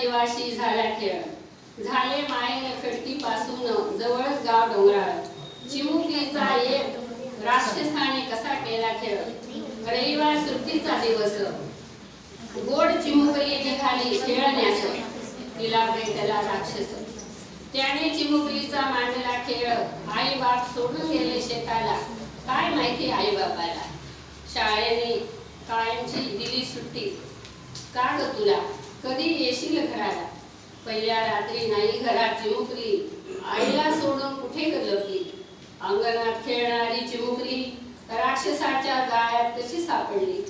जीवाशी झाला खेळ. झाले मायेन खडकी पासून जवळच गाव डोंगराळ. चिमुकलीचा एक राक्षसाने कसा केला खेळ? रविवार सुट्टीचा दिवस. गोड चिमुकली निघाली खेळण्यास तिला भेटला राक्षस. त्याने चिमुकलीचा मांडला खेळ. आई बाप सोडून गेले शेताला. काय माहिती आई बापाला शाळेने कायमची दिली सुट्टी. का ग तुला? कधी येशील घराला? पहिल्या रात्री नाही घरात चिमुकली. आईला सोडून कुठे लपली अंगणात खेळणारी चिमुकली. राक्षसाच्या जाळ्यात कशी सापडली?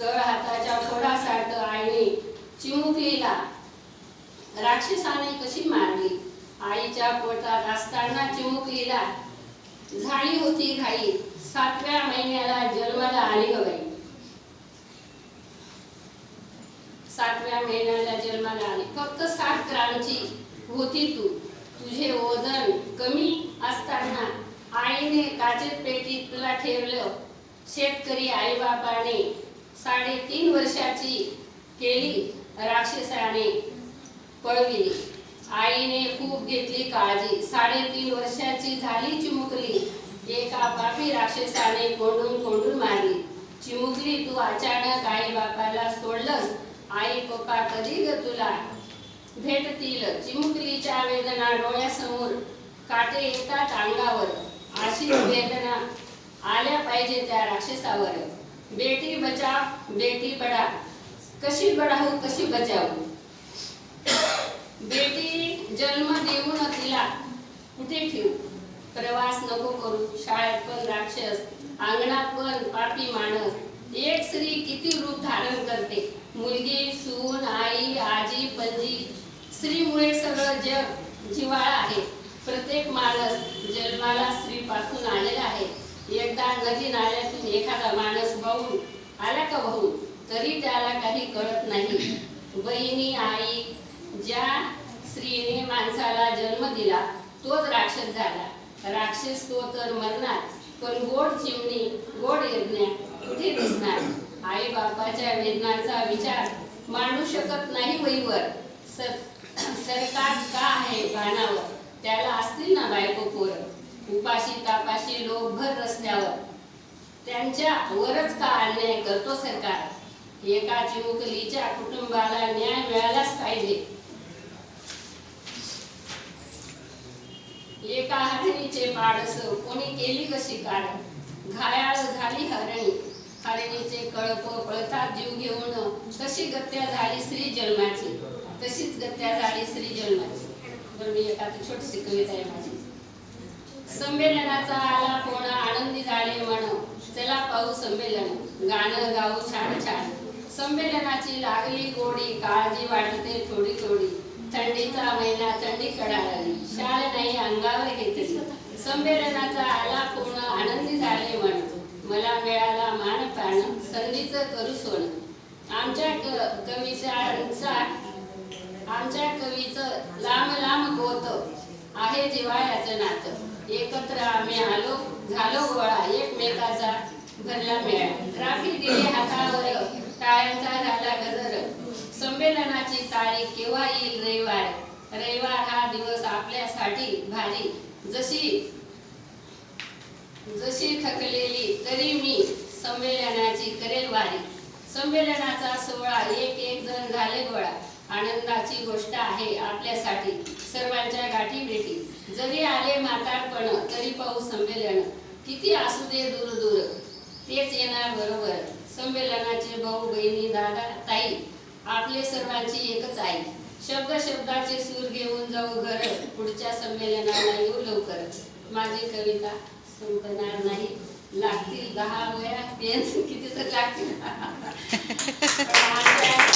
तळ हाताच्या फोडासारखं आईने चिमुकलीला राक्षसाने कशी मारली? आईच्या पोटात असताना चिमुकलीला झाली होती घाई. सातव्या महिन्याला जन्माला आली हवी सातव्या महिन्याला जन्माला आली. फक्त सात ग्रामची होती तू. तुझे वजन कमी असताना आईने काचेत पेटीत तुला ठेवलं. शेतकरी आई बापाने साडेतीन वर्षाची केली राक्षसाने पळविली. आईने खूप घेतली काळजी. साडेतीन वर्षाची झाली चिमुकली. एका पापी राक्षसाने कोंडून कोंडून मारली. चिमुकली तू अचानक आई बापाला सोडलंस. आई पप्पा कधी ग तुला? भेटतील चिमुकलीच्या वेदना डोळ्यासमोर काटे येतात अंगावर अशी वेदना आल्या पाहिजे त्या राक्षसावर. बेटी बचाव बेटी पढा. कशी बढाऊ कशी बचावू बेटी जन्म देऊन तिला कुठे ठेवू प्रवास नको करू शाळेत पण राक्षस अंगणात पण पापी माणस. एक स्त्री किती रूप धारण करते? मुलगी सून आई आजी पणजी स्त्रीमुळे सगळं जग जिवाळा आहे. प्रत्येक माणूस जन्माला स्त्रीपासून आलेला आहे. एकदा नदी नाल्यातून एखादा माणूस वाहून आला का वाहून तरी त्याला काही कळत नाही. बहिणी आई ज्या स्त्रीने माणसाला जन्म दिला तोच राक्षस झाला. राक्षस तो तर मरणार पण गोड चिमणी गोड यज्ञ कुठे दिसणार. आई बापाच्या वेदनांचा विचार मांडू शकत नाही वहीवर. सरकार का आहे बाणावर? त्याला असतील ना बायको पोरं. उपाशी तापाशी लोक भर रस्त्यावर. त्यांच्या वरच का अन्याय करतो सरकार? एका चिमुकलीच्या कुटुंबाला न्याय मिळालाच पाहिजे. एका हरणीचे पाडस कोणी केली कशी काढ? घायाळ झाली हरणी. हरणीचे कळप पळतात जीव घेऊन तशी गत्या झाली स्त्री जन्माची तशीच गत्या झाली स्त्री जन्माची. बरं मी एका छोटीशी कविता आहे माझी. संमेलनाचा आला कोण आनंदी झाले म्हण चला पाहू संमेलन. गाणं गाऊ छान छान. संमेलनाची लागली गोडी काळजी वाटते थोडी थोडी. थंडीचा महिना थंडी कडाळली. शाल नाही अंगावर घेतली. संमेलनाचा आला कोण आनंदी झाले म्हण मला मिळाला मान पान संधीचं करू सोड आमच्या क- कवीचा आमच्या कवीचं लांब लांब होत आहे जिव्हाळ्याचं नातं. एकत्र आम्ही आलो झालो गोळा एकमेकाचा घरला मेळा. ट्राफिक दिली हातावर टाळ्यांचा झाला गजर. संमेलनाची तारीख केव्हा येईल रविवार? रविवार हा दिवस आपल्यासाठी भारी. जशी जशी थकलेली तरी मी संमेलनाची करेल वारी संमेलनाचा सोहळा एक एक जण झाले गोळा. आनंदाची गोष्ट आहे आपल्यासाठी. सर्वांच्या गाठी भेटी. जरी आले म्हातारपण तरी पाहू संमेलन. किती असू दे दूर दूर. तेच येणार बरोबर. संमेलनाचे भाऊ बहिणी दादा ताई. आपले सर्वांची एकच आई. शब्द शब्दाचे सूर घेऊन जाऊ घर. पुढच्या संमेलनाला येऊ लवकर. माझी कविता. संपणार नाही. लागतील दहा वया पेन किती तर लागतील